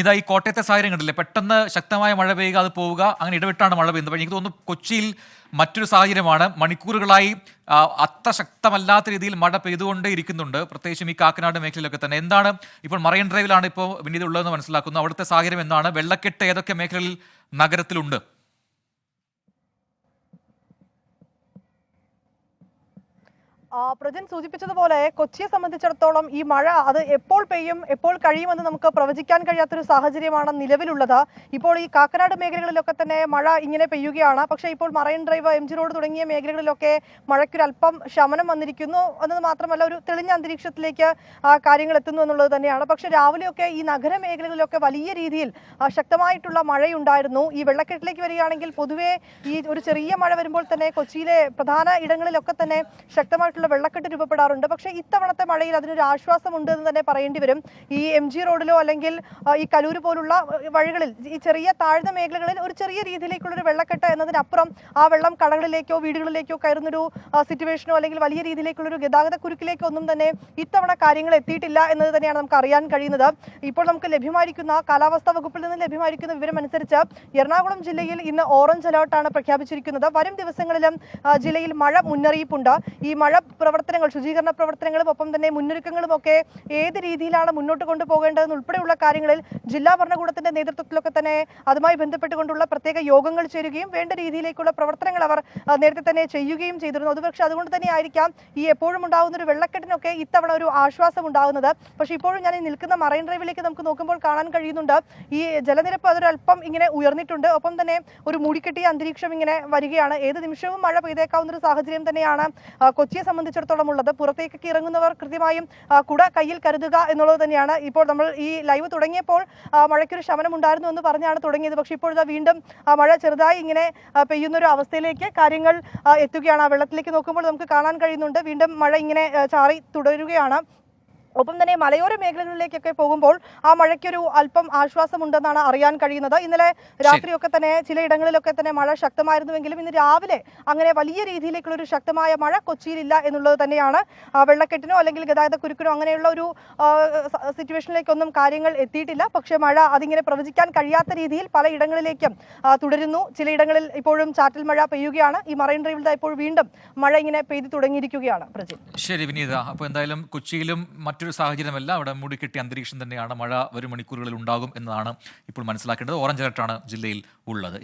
ഇതാ ഈ കോട്ടയത്തെ സാഹചര്യം കണ്ടില്ലേ? പെട്ടെന്ന് ശക്തമായ മഴ പെയ്യുക അത് പോവുക അങ്ങനെ ഇടവിട്ടാണ് മഴ പെയ്യുന്നത്. പക്ഷേ എനിക്ക് തോന്നുന്നു കൊച്ചിയിൽ മറ്റൊരു സാഹചര്യമാണ്. മണിക്കൂറുകളായി അത്ര ശക്തമല്ലാത്ത രീതിയിൽ മഴ പെയ്തുകൊണ്ടേ ഇരിക്കുന്നുണ്ട്. പ്രത്യേകിച്ചും ഈ കാക്കനാട് മേഖലയിലൊക്കെ തന്നെ. എന്താണ് ഇപ്പോൾ മറൈൻ ഡ്രൈവിലാണ് ഇപ്പോൾ വിനീത് ഉള്ളതെന്ന് മനസ്സിലാക്കുന്നു. അവിടുത്തെ സാഹചര്യം എന്താണ്? വെള്ളക്കെട്ട് ഏതൊക്കെ മേഖലകളിൽ നഗരത്തിലുണ്ട്? പ്രജൻ സൂചിപ്പിച്ചതുപോലെ കൊച്ചിയെ സംബന്ധിച്ചിടത്തോളം ഈ മഴ അത് എപ്പോൾ പെയ്യും എപ്പോൾ കഴിയുമെന്ന് നമുക്ക് പ്രവചിക്കാൻ കഴിയാത്തൊരു സാഹചര്യമാണ് നിലവിലുള്ളത്. ഇപ്പോൾ ഈ കാക്കനാട് മേഖലകളിലൊക്കെ തന്നെ മഴ ഇങ്ങനെ പെയ്യുകയാണ്. പക്ഷേ ഇപ്പോൾ Marine Drive M G road തുടങ്ങിയ മേഖലകളിലൊക്കെ മഴയ്ക്കൊരല്പം ശമനം വന്നിരിക്കുന്നു. എന്നത് മാത്രമല്ല ഒരു തെളിഞ്ഞ അന്തരീക്ഷത്തിലേക്ക് കാര്യങ്ങൾ എത്തുന്നു എന്നുള്ളത് തന്നെയാണ്. പക്ഷേ രാവിലെയൊക്കെ ഈ നഗര മേഖലകളിലൊക്കെ വലിയ രീതിയിൽ ശക്തമായിട്ടുള്ള മഴയുണ്ടായിരുന്നു. ഈ വെള്ളക്കെട്ടിലേക്ക് വരികയാണെങ്കിൽ പൊതുവേ ഈ ഒരു ചെറിയ മഴ വരുമ്പോൾ തന്നെ കൊച്ചിയിലെ പ്രധാന ഇടങ്ങളിലൊക്കെ തന്നെ ശക്തമായിട്ടുള്ള വെള്ളക്കെട്ട് രൂപപ്പെടാറുണ്ട്. പക്ഷേ ഇത്തവണത്തെ മഴയിൽ അതിനൊരു ആശ്വാസമുണ്ട് എന്ന് തന്നെ പറയേണ്ടി വരും. ഈ എം ജി റോഡിലോ അല്ലെങ്കിൽ ഈ കലൂര് പോലുള്ള വഴികളിൽ ഈ ചെറിയ താഴ്ന്ന മേഖലകളിൽ ഒരു ചെറിയ രീതിയിലേക്കുള്ള ഒരു വെള്ളക്കെട്ട് എന്നതിനപ്പുറം ആ വെള്ളം കടകളിലേക്കോ വീടുകളിലേക്കോ കയറുന്നൊരു സിറ്റുവേഷനോ അല്ലെങ്കിൽ വലിയ രീതിയിലേക്കുള്ള ഒരു ഗതാഗത കുരുക്കിലേക്കോ ഒന്നും തന്നെ ഇത്തവണ കാര്യങ്ങൾ എത്തിയിട്ടില്ല എന്നത് തന്നെയാണ് നമുക്ക് അറിയാൻ കഴിയുന്നത്. ഇപ്പോൾ നമുക്ക് ലഭ്യമായിരിക്കുന്ന കാലാവസ്ഥാ വകുപ്പിൽ നിന്ന് ലഭ്യമായിരിക്കുന്ന വിവരം അനുസരിച്ച് എറണാകുളം ജില്ലയിൽ ഇന്ന് ഓറഞ്ച് അലേർട്ടാണ് പ്രഖ്യാപിച്ചിരിക്കുന്നത്. വരും ദിവസങ്ങളിലും ജില്ലയിൽ മഴ മുന്നറിയിപ്പുണ്ട്. ഈ മഴ പ്രവർത്തനങ്ങൾ ശുചീകരണ പ്രവർത്തനങ്ങളും ഒപ്പം തന്നെ മുന്നൊരുക്കങ്ങളും ഒക്കെ ഏത് രീതിയിലാണ് മുന്നോട്ട് കൊണ്ടുപോകേണ്ടതെന്ന് ഉൾപ്പെടെയുള്ള കാര്യങ്ങളിൽ ജില്ലാ ഭരണകൂടത്തിന്റെ നേതൃത്വത്തിലൊക്കെ തന്നെ അതുമായി ബന്ധപ്പെട്ടുകൊണ്ടുള്ള പ്രത്യേക യോഗങ്ങൾ ചേരുകയും വേണ്ട രീതിയിലേക്കുള്ള പ്രവർത്തനങ്ങൾ അവർ നേരത്തെ തന്നെ ചെയ്യുകയും ചെയ്തിരുന്നു. അതുപക്ഷെ അതുകൊണ്ട് തന്നെ ആയിരിക്കാം ഈ എപ്പോഴും ഉണ്ടാകുന്ന ഒരു വെള്ളക്കെട്ടിനൊക്കെ ഇത്തവണ ഒരു ആശ്വാസം ഉണ്ടാകുന്നത്. പക്ഷേ ഇപ്പോഴും ഞാൻ ഈ നിൽക്കുന്ന മറൈൻ ഡ്രൈവിലേക്ക് നമുക്ക് നോക്കുമ്പോൾ കാണാൻ കഴിയുന്നുണ്ട്. ഈ ജലനിരപ്പ് അതൊരല്പം ഇങ്ങനെ ഉയർന്നിട്ടുണ്ട്. ഒപ്പം തന്നെ ഒരു മൂടിക്കെട്ടിയ അന്തരീക്ഷം ഇങ്ങനെ വരികയാണ്. ഏത് നിമിഷവും മഴ പെയ്തേക്കാവുന്ന ഒരു സാഹചര്യം തന്നെയാണ് കൊച്ചിയെ സംബന്ധിച്ചിടത്തോളം ഉള്ളത്. പുറത്തേക്കൊക്കെ ഇറങ്ങുന്നവർ കൃത്യമായും കുട കയ്യിൽ കരുതുക എന്നുള്ളത് തന്നെയാണ്. ഇപ്പോൾ നമ്മൾ ഈ ലൈവ് തുടങ്ങിയപ്പോൾ മഴയ്ക്കൊരു ശമനം ഉണ്ടായിരുന്നു എന്ന് പറഞ്ഞാണ് തുടങ്ങിയത്. പക്ഷേ ഇപ്പോഴത്തെ വീണ്ടും മഴ ചെറുതായി ഇങ്ങനെ പെയ്യുന്ന ഒരു അവസ്ഥയിലേക്ക് കാര്യങ്ങൾ എത്തുകയാണ്. ആ വെള്ളത്തിലേക്ക് നോക്കുമ്പോൾ നമുക്ക് കാണാൻ കഴിയുന്നുണ്ട്. വീണ്ടും മഴ ഇങ്ങനെ ചാറി തുടരുകയാണ്. ഒപ്പം തന്നെ മലയോര മേഖലകളിലേക്കൊക്കെ പോകുമ്പോൾ ആ മഴയ്ക്കൊരു അല്പം ആശ്വാസമുണ്ടെന്നാണ് അറിയാൻ കഴിയുന്നത്. ഇന്നലെ രാത്രിയൊക്കെ തന്നെ ചിലയിടങ്ങളിലൊക്കെ തന്നെ മഴ ശക്തമായിരുന്നുവെങ്കിലും ഇന്ന് രാവിലെ അങ്ങനെ വലിയ രീതിയിലേക്കുള്ള ഒരു ശക്തമായ മഴ കൊച്ചിയിലില്ല എന്നുള്ളത് തന്നെയാണ് വെള്ളക്കെട്ടിനോ അല്ലെങ്കിൽ ഗതാഗത കുരുക്കിനോ അങ്ങനെയുള്ള ഒരു സിറ്റുവേഷനിലേക്കൊന്നും കാര്യങ്ങൾ എത്തിയിട്ടില്ല. പക്ഷേ മഴ അതിങ്ങനെ പ്രവചിക്കാൻ കഴിയാത്ത രീതിയിൽ പല ഇടങ്ങളിലേക്കും തുടരുന്നു. ചിലയിടങ്ങളിൽ ഇപ്പോഴും ചാറ്റൽ മഴ പെയ്യുകയാണ്. ഈ മറൈൻ ഡ്രൈവിൽ ഇപ്പോൾ വീണ്ടും മഴ ഇങ്ങനെ പെയ്തു തുടങ്ങിയിരിക്കുകയാണ്. പ്രജി ശരി വിനീത അപ്പോൾ എന്തായാലും കൊച്ചിയിലും മറ്റൊരു സാഹചര്യമല്ല. അവിടെ മൂടിക്കെട്ടിയ അന്തരീക്ഷം തന്നെയാണ് മഴ വരും മണിക്കൂറുകളിൽ ഉണ്ടാകും എന്നതാണ് ഇപ്പോൾ മനസ്സിലാക്കേണ്ടത്. ഓറഞ്ച് അലർട്ടാണ് ജില്ലയിൽ ഉള്ളത്.